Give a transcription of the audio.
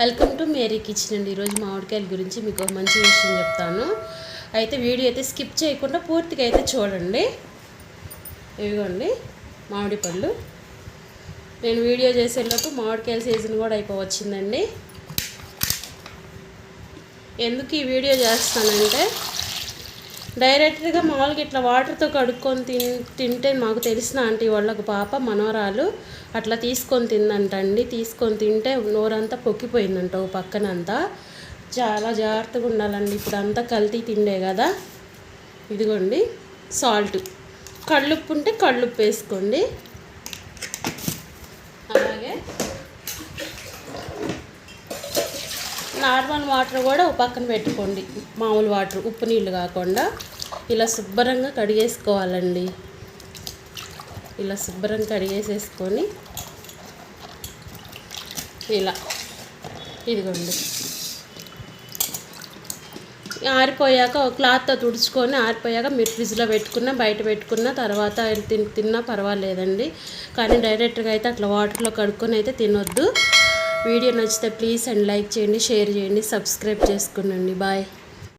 Welcome to Mary kitchen అండి. ఈరోజు మామిడికాయల గురించి మీకు ఒక మంచి విషయం చెప్తాను. అయితే వీడియో అయితే స్కిప్ చేయకుండా పూర్తిగా అయితే చూడండి. ఇవిగోండి మామిడి పళ్ళు. నేను వీడియో చేసేలోపు మామిడికాయల సీజన్ కూడా అయిపోవచ్చిందండి. ఎందుకు ఈ వీడియో చేస్తానంటే డైరెక్ట్గా మామూలుగా ఇట్లా వాటర్తో కడుక్కొని తిన్ తింటే మాకు తెలిసిన ఆంటీ వాళ్ళకు పాప మనోరాలు అట్లా తీసుకొని తిందంటండి. తీసుకొని తింటే నోరంతా పొక్కిపోయిందంట ఓ పక్కనంతా. చాలా జాగ్రత్తగా ఉండాలండి. ఇప్పుడు అంతా కల్తీ తిండే కదా. ఇదిగోండి సాల్ట్ కళ్ళుప్పు ఉంటే కళ్ళుప్పు వేసుకోండి. నార్మల్ వాటర్ కూడా ఒక పక్కన పెట్టుకోండి. మామూలు వాటర్ ఉప్పు నీళ్ళు కాకుండా. ఇలా శుభ్రంగా కడిగేసుకోవాలండి. ఇలా శుభ్రంగా కడిగేసేసుకొని ఇలా ఇదిగోండి. ఆరిపోయాక ఒక క్లాత్తో తుడుచుకొని ఆరిపోయాక మీరు ఫ్రిడ్జ్లో పెట్టుకున్న బయట పెట్టుకున్న తర్వాత తిన్నా పర్వాలేదండి. కానీ డైరెక్ట్గా అయితే అట్లా వాటర్లో కడుక్కొని అయితే తినొద్దు. వీడియో నచ్చితే ప్లీజ్ అండ్ లైక్ చేయండి షేర్ చేయండి సబ్స్క్రైబ్ చేసుకునండి. బాయ్.